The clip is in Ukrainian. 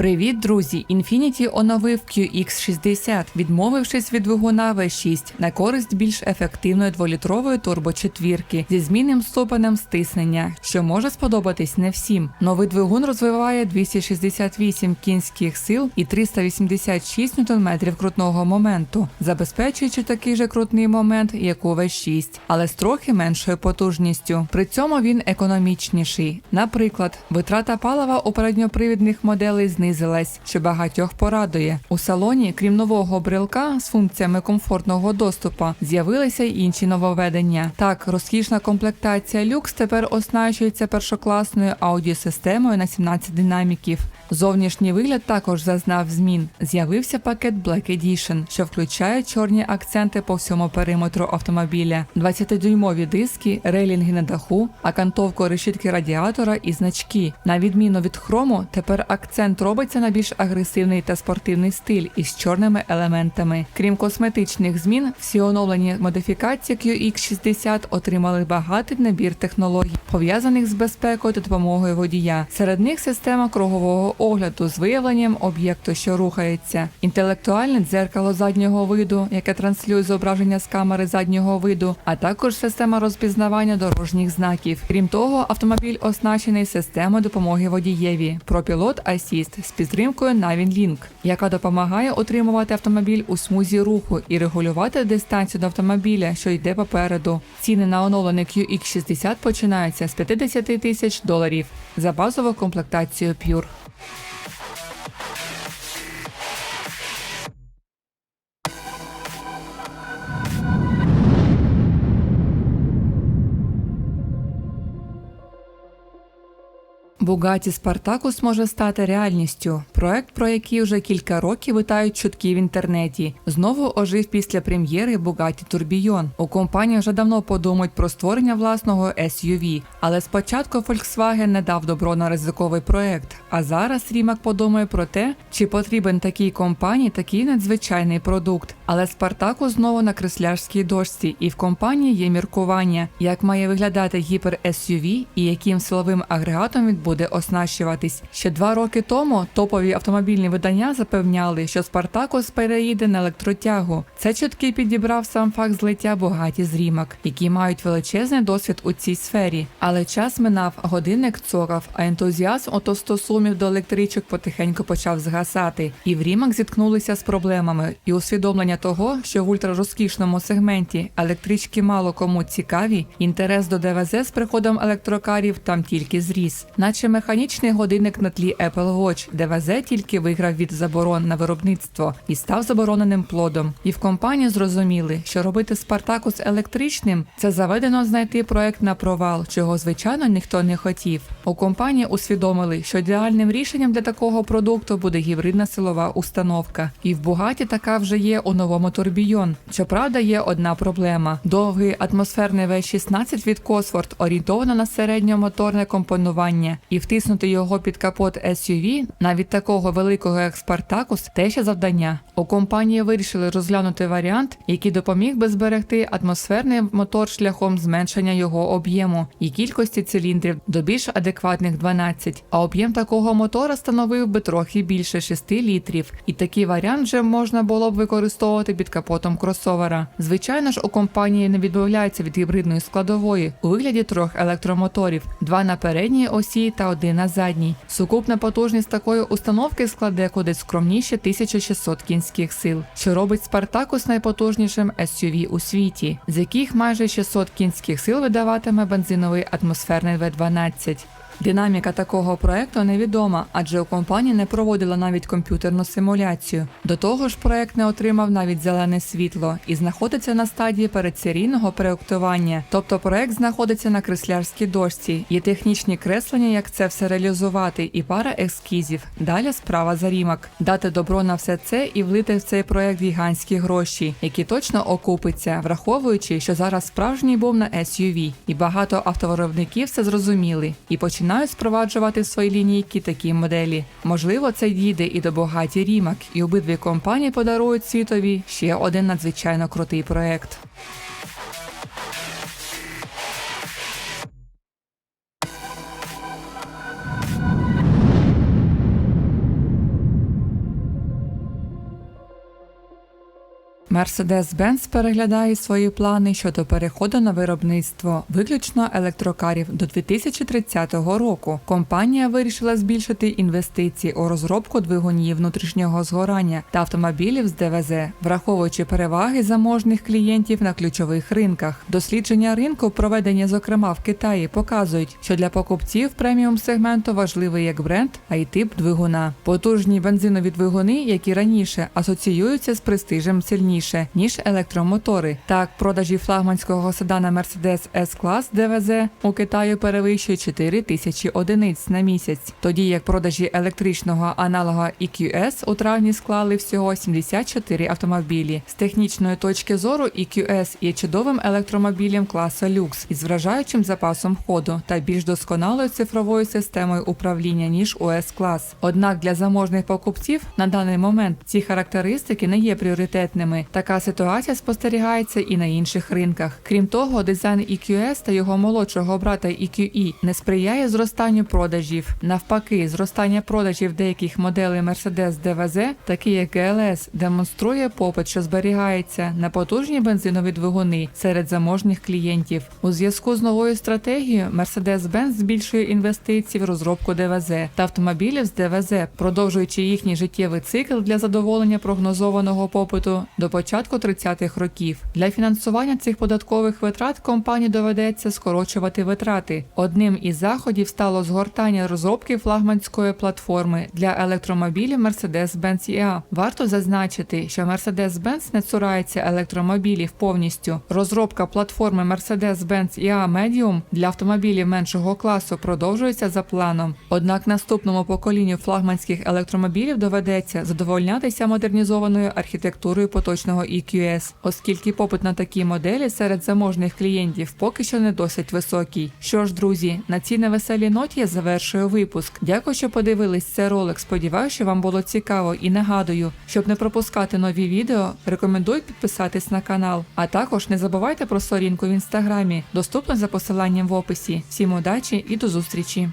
Привіт, друзі! Infiniti оновив QX60, відмовившись від двигуна V6 на користь більш ефективної дволітрової турбочетвірки зі змінним ступенем стиснення, що може сподобатись не всім. Новий двигун розвиває 268 кінських сил і 386 Нм крутного моменту, забезпечуючи такий же крутний момент, як у V6, але з трохи меншою потужністю. При цьому він економічніший. Наприклад, витрата палива у передньопривідних моделей знизилась, що багатьох порадує. У салоні, крім нового брелка з функціями комфортного доступу, з'явилися й інші нововведення. Так, розкішна комплектація люкс тепер оснащується першокласною аудіосистемою на 17 динаміків. Зовнішній вигляд також зазнав змін. З'явився пакет Black Edition, що включає чорні акценти по всьому периметру автомобіля, 20-дюймові диски, рейлінги на даху, окантовку решітки радіатора і значки. На відміну від хрому, тепер акцент робиться на більш агресивний та спортивний стиль із чорними елементами. Крім косметичних змін, всі оновлені модифікації QX60 отримали багатий набір технологій, пов'язаних з безпекою та допомогою водія. Серед них система кругового огляду з виявленням об'єкту, що рухається, інтелектуальне дзеркало заднього виду, яке транслює зображення з камери заднього виду, а також система розпізнавання дорожніх знаків. Крім того, автомобіль оснащений системою допомоги водієві ProPilot Assist з підтримкою Navin яка допомагає утримувати автомобіль у смузі руху і регулювати дистанцію до автомобіля, що йде попереду. Ціни на оновлений QX60 починаються з 50 тисяч доларів за базову комплектацію Pure. Бугаті Спартакус може стати реальністю. Проект, про який вже кілька років витають чутки в інтернеті, знову ожив після прем'єри Бугаті Турбійон. У компанії вже давно подумають про створення власного SUV, але спочатку Volkswagen не дав добро на ризиковий проект. А зараз Рімак подумає про те, чи потрібен такій компанії такий надзвичайний продукт. Але Спартакус знову на креслярській дошці, і в компанії є міркування, як має виглядати гіпер SUV і яким силовим агрегатом він буде оснащуватись. Ще два роки тому топові автомобільні видання запевняли, що Спартакус переїде на електротягу. Це чутки підібрав сам факт злиття богаті з рімак, які мають величезний досвід у цій сфері. Але час минав, годинник цокав, а ентузіазм ото стосумів до електричок потихеньку почав згасати. І в рімак зіткнулися з проблемами і усвідомлення того, що в ультрарозкішному сегменті електрички мало кому цікаві. Інтерес до ДВЗ з приходом електрокарів там тільки зріс, наче механічний годинник на тлі Apple Watch, ДВЗ тільки виграв від заборон на виробництво і став забороненим плодом. І в компанії зрозуміли, що робити Спартакус електричним це заведено знайти проект на провал, чого звичайно ніхто не хотів. У компанії усвідомили, що ідеальним рішенням для такого продукту буде гібридна силова установка. І в Бугаті така вже є у новому турбійон. Щоправда, є одна проблема: довгий атмосферний V16 від Cosworth орієнтовано на середньомоторне компонування, і втиснути його під капот SUV, навіть такого великого як Spartacus, те ще завдання. У компанії вирішили розглянути варіант, який допоміг би зберегти атмосферний мотор шляхом зменшення його об'єму і кількості циліндрів до більш адекватних 12, а об'єм такого мотора становив би трохи більше 6 літрів. І такий варіант вже можна було б використовувати під капотом кросовера. Звичайно ж, у компанії не відмовляється від гібридної складової у вигляді трьох електромоторів: два на передній осі та один на задній. Сукупна потужність такої установки складе кудись скромніше 1600 кінських сил, що робить Спартакус найпотужнішим SUV у світі, з яких майже 600 кінських сил видаватиме бензиновий атмосферний V12. Динаміка такого проекту невідома, адже у компанії не проводила навіть комп'ютерну симуляцію. До того ж, проект не отримав навіть зелене світло і знаходиться на стадії передсерійного проектування. Тобто проект знаходиться на креслярській дошці. Є технічні креслення, як це все реалізувати, і пара ескізів. Далі справа за рімак. Дати добро на все це і влити в цей проект гігантські гроші, які точно окупиться, враховуючи, що зараз справжній бум на SUV. і багато автовиробників це зрозуміли і починають починають спроваджувати свої лінійки такі моделі. Можливо, це дійде і до богаті рімак, і обидві компанії подарують світові ще один надзвичайно крутий проект. Mercedes-Benz переглядає свої плани щодо переходу на виробництво виключно електрокарів до 2030 року. Компанія вирішила збільшити інвестиції у розробку двигунів внутрішнього згорання та автомобілів з ДВЗ, враховуючи переваги заможних клієнтів на ключових ринках. Дослідження ринку, проведені зокрема в Китаї, показують, що для покупців преміум сегменту важливий як бренд, а й тип двигуна. Потужні бензинові двигуни, які раніше асоціюються з престижем сильніше ніж електромотори. Так, продажі флагманського седана Mercedes S-Class DVZ у Китаю перевищують 4 тисячі одиниць на місяць, тоді як продажі електричного аналога EQS у травні склали всього 74 автомобілі. З технічної точки зору EQS є чудовим електромобілем класу люкс із вражаючим запасом ходу та більш досконалою цифровою системою управління ніж у S-клас. Однак для заможних покупців на даний момент ці характеристики не є пріоритетними. Така ситуація спостерігається і на інших ринках. Крім того, дизайн EQS та його молодшого брата EQE не сприяє зростанню продажів. Навпаки, зростання продажів деяких моделей Mercedes DVZ, такі як GLS, демонструє попит, що зберігається на потужні бензинові двигуни серед заможних клієнтів. У зв'язку з новою стратегією Mercedes-Benz збільшує інвестиції в розробку ДВЗ та автомобілів з ДВЗ, продовжуючи їхній життєвий цикл для задоволення прогнозованого попиту до початку 30-х років. Для фінансування цих податкових витрат компанії доведеться скорочувати витрати. Одним із заходів стало згортання розробки флагманської платформи для електромобілів Mercedes-Benz EA. Варто зазначити, що Mercedes-Benz не цурається електромобілів повністю. Розробка платформи Mercedes-Benz EA Medium для автомобілів меншого класу продовжується за планом. Однак наступному поколінню флагманських електромобілів доведеться задовольнятися модернізованою архітектурою поточного EQS, оскільки попит на такі моделі серед заможних клієнтів поки що не досить високий. Що ж, друзі, на цій невеселій ноті я завершую випуск. Дякую, що подивились цей ролик. Сподіваюся, що вам було цікаво і нагадую, щоб не пропускати нові відео, рекомендую підписатись на канал. А також не забувайте про сторінку в інстаграмі, доступну за посиланням в описі. Всім удачі і до зустрічі!